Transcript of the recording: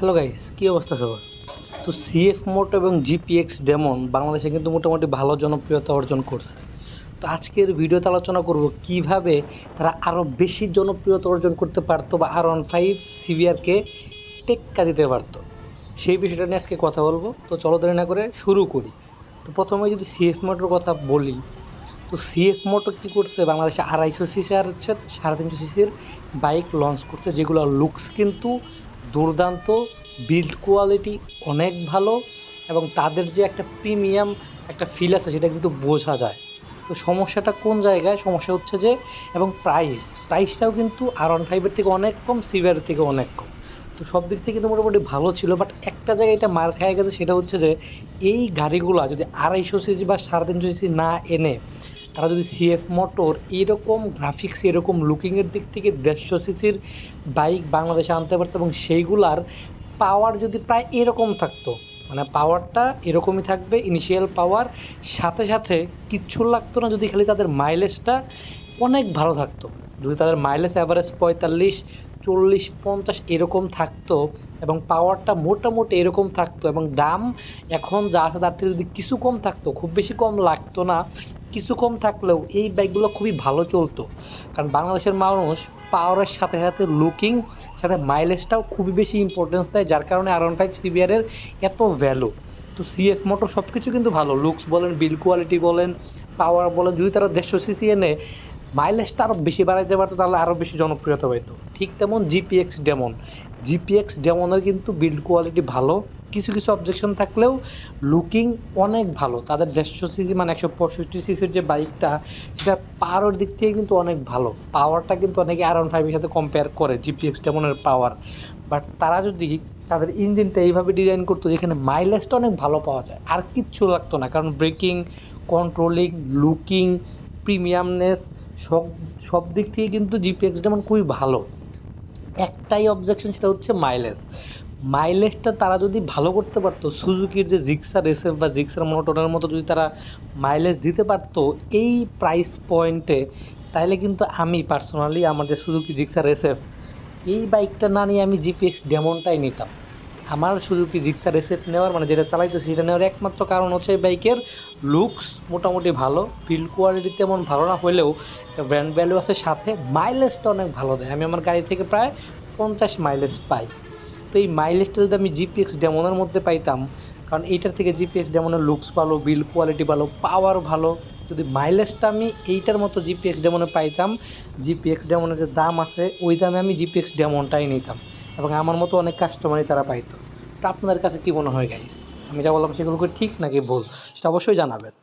Hello guys কী অবস্থা সবার? তো সিএফ মোট এবং জিপিএক্স ডেমন বাংলাদেশে কিন্তু মোটামুটি ভালো জনপ্রিয়তা অর্জন করছে। তো আজকের ভিডিওতে আলোচনা করব কীভাবে তারা আরও বেশি জনপ্রিয়তা অর্জন করতে পারতো বা আর ওয়ান ফাইভ সিভিআরকে টেক্কা দিতে পারতো। সেই বিষয়টা নিয়ে আজকে কথা বলব। তো চলো দেরি না করে শুরু করি। তো প্রথমে যদি সিএফ মোটর কথা বলি, তো সিএফ মোটর কী করছে? বাংলাদেশে আড়াইশো সিসি আর হচ্ছে সাড়ে তিনশো সিসির বাইক লঞ্চ করছে, যেগুলো লুকস কিন্তু দুর্দান্ত বিল্ড কোয়ালিটি অনেক ভালো এবং তাদের যে একটা প্রিমিয়াম একটা ফিল আছে সেটা কিন্তু বোঝা যায়। তো সমস্যাটা কোন জায়গায়? সমস্যা হচ্ছে যে, এবং প্রাইস প্রাইসটাও কিন্তু আর ওয়ান ফাইভের থেকে অনেক কম সিভিয়ারের থেকে অনেক কম। তো সব দিক থেকে কিন্তু মোটামুটি ভালো ছিল বাট একটা জায়গায় এটা মার খায় গেছে সেটা হচ্ছে যে, এই গাড়িগুলো যদি আড়াইশো সিসি বা সাড়ে তিনশো সিসি না এনে তারা যদি সিএফ মোটর এরকম গ্রাফিক্স এরকম লুকিংয়ের দিক থেকে দেড়শো সিসির বাইক বাংলাদেশে আনতে পারতো এবং সেইগুলার পাওয়ার যদি প্রায় এরকম থাকতো মানে পাওয়ারটা এরকমই থাকবে ইনিশিয়াল পাওয়ার সাথে সাথে কিচ্ছু লাগতো না যদি খালি তাদের মাইলেজটা অনেক ভালো থাকতো। যদি তাদের মাইলেজ অ্যাভারেজ পঁয়তাল্লিশ, চল্লিশ, পঞ্চাশ এরকম থাকতো এবং পাওয়ারটা মোটামুটি এরকম থাকতো এবং দাম এখন যা আছে তার থেকে যদি কিছু কম থাকতো, খুব বেশি কম লাগতো না। কিছু কম থাকলেও এই বাইকগুলো খুবই ভালো চলতো। কারণ বাংলাদেশের মানুষ পাওয়ারের সাথে সাথে লুকিং সাথে মাইলেজটাও খুবই বেশি ইম্পর্টেন্স দেয়, যার কারণে আর ওয়ান ফাইভ সিবিআরের এত ভ্যালু তো সিএফ মোটর সব কিছু কিন্তু ভালো। লুকস বলেন বিল কোয়ালিটি বলেন পাওয়ার বলেন, যদি তারা দেড়শো সিসি এনে মাইলেজটা আরও বেশি বাড়াইতে পারতো, তাহলে আরও বেশি জনপ্রিয়তা পাইতো। ঠিক তেমন জিপিএক্স ডেমন জিপিএক্স ডেমনের কিন্তু বিল্ড কোয়ালিটি ভালো। কিছু কিছু অবজেকশন থাকলেও লুকিং অনেক ভালো। তাদের দেড়শো সিসি মানে একশো পঁয়ষট্টি সিসির যে বাইকটা সেটা পাওয়ার দিক থেকে কিন্তু অনেক ভালো। পাওয়ারটা কিন্তু অনেকে আর ওয়ান ফাইভের সাথে কম্পেয়ার করে জিপিএক্স ডেমনের পাওয়ার বাট তারা যদি তাদের ইঞ্জিনটা এইভাবে ডিজাইন করতো, যেখানে মাইলেজটা অনেক ভালো পাওয়া যায়, আর কিচ্ছু লাগতো না। কারণ ব্রেকিং কন্ট্রোলিং লুকিং প্রিমিয়ামনেস সব সব দিক থেকে কিন্তু জিপিএক্স যেমন খুবই ভালো। একটাই অবজেকশন সেটা হচ্ছে মাইলেজ মাইলেজটা তারা যদি ভালো করতে পারতো, সুজুকির যে জিক্সার এসএফ বা জিক্সার মোটরের মতো যদি তারা মাইলেজ দিতে পারতো এই প্রাইস পয়েন্টে তাহলে কিন্তু আমি পার্সোনালি আমার যে সুজুকি জিক্সার এসএফ এই বাইকটা না নিয়ে আমি জিপিএক্স ডেমনটাই নিতাম। আমার সুজুকি জিক্সার এসএফ নেওয়ার মানে যেটা চালাইতেছি সেটা নেওয়ার একমাত্র কারণ হচ্ছে এই বাইকের লুকস মোটামুটি ভালো বিল্ড কোয়ালিটি তেমন ভালো না হলেও ব্র্যান্ড ভ্যালু আছে সাথে মাইলেজটা অনেক ভালো দেয়। আমি আমার গাড়ি থেকে প্রায় পঞ্চাশ মাইলেজ পাই। তো এই মাইলেজটা যদি আমি জিপিএক্স ডেমনের মধ্যে পাইতাম, কারণ এইটার থেকে জিপিএক্স ডেমনের লুকস ভালো বিল কোয়ালিটি ভালো পাওয়ার ভালো, যদি মাইলেজটা আমি এইটার মতো জিপিএক্স ডেমনে পাইতাম জিপিএক্স ডেমনের যে দাম আছে, ওই দামে আমি জিপিএক্স ডেমনটাই নিতাম এবং আমার মতো অনেক কাস্টমারই তারা পাইতো। তো আপনাদের কাছে কী মনে হয় গাইস আমি যা বললাম সেগুলো ঠিক নাকি ভুল? সেটা অবশ্যই জানাবেন।